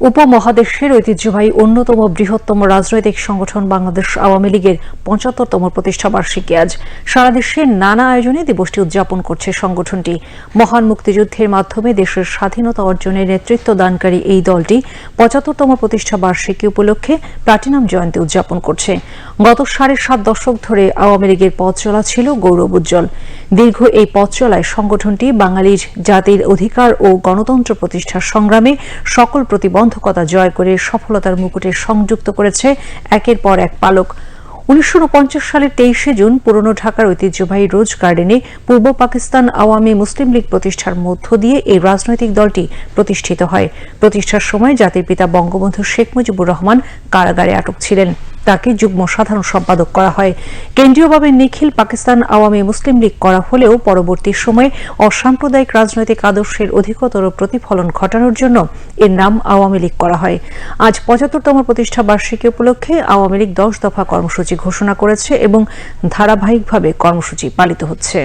উপমহাদেশের ঐতিহ্যবাহী অন্যতম বৃহত্তম রাজনৈতিক সংগঠন বাংলাদেশ আওয়ামী লীগের পঁচাত্তরতম প্রতিষ্ঠা বার্ষিকী আজ। সারা দেশে নানা আয়োজনে দিবসটি উদযাপন করছে সংগঠনটি। মহান মুক্তিযুদ্ধের মাধ্যমে দেশের স্বাধীনতা অর্জনের নেতৃত্ব দানকারী এই দলটি পঁচাত্তরতম প্রতিষ্ঠা বার্ষিকী উপলক্ষে প্লাটিনাম জয়ন্তী উদযাপন করছে। গত সাড়ে সাত দশক ধরে আওয়ামী লীগের পথ চলা ছিল গৌরব উজ্জ্বল। দীর্ঘ এই পথ চলায় সংগঠনটি বাঙালির জাতির অধিকার ও গণতন্ত্র প্রতিষ্ঠার সংগ্রামে সকল প্রতিবন্ধকতা জয় করে সফলতার মুকুটে সংযুক্ত করেছে একের পর এক পালক। উনিশশো সালের তেইশে জুন পুরনো ঢাকার ঐতিহ্যবাহী রোজ গার্ডেনে পূর্ব পাকিস্তান আওয়ামী মুসলিম লীগ প্রতিষ্ঠার মধ্য দিয়ে এই রাজনৈতিক দলটি প্রতিষ্ঠিত হয়। প্রতিষ্ঠার সময় জাতির পিতা বঙ্গবন্ধু শেখ মুজিবুর রহমান কারাগারে আটক ছিলেন। তাকে যুগ্ম সাধারণ সম্পাদক করা হয়। কেন্দ্রীয়ভাবে নিখিল পাকিস্তান আওয়ামী মুসলিম লীগ করা হলেও পরবর্তী সময়ে অসাম্প্রদায়িক রাজনৈতিক আদর্শের অধিকতর প্রতিফলন ঘটানোর জন্য এর নাম আওয়ামী লীগ করা হয়। আজ পঁচাত্তরতম প্রতিষ্ঠা বার্ষিকী উপলক্ষে আওয়ামী লীগ দশ দফা কর্মসূচি ঘোষণা করেছে এবং ধারাবাহিকভাবে কর্মসূচি পালিত হচ্ছে।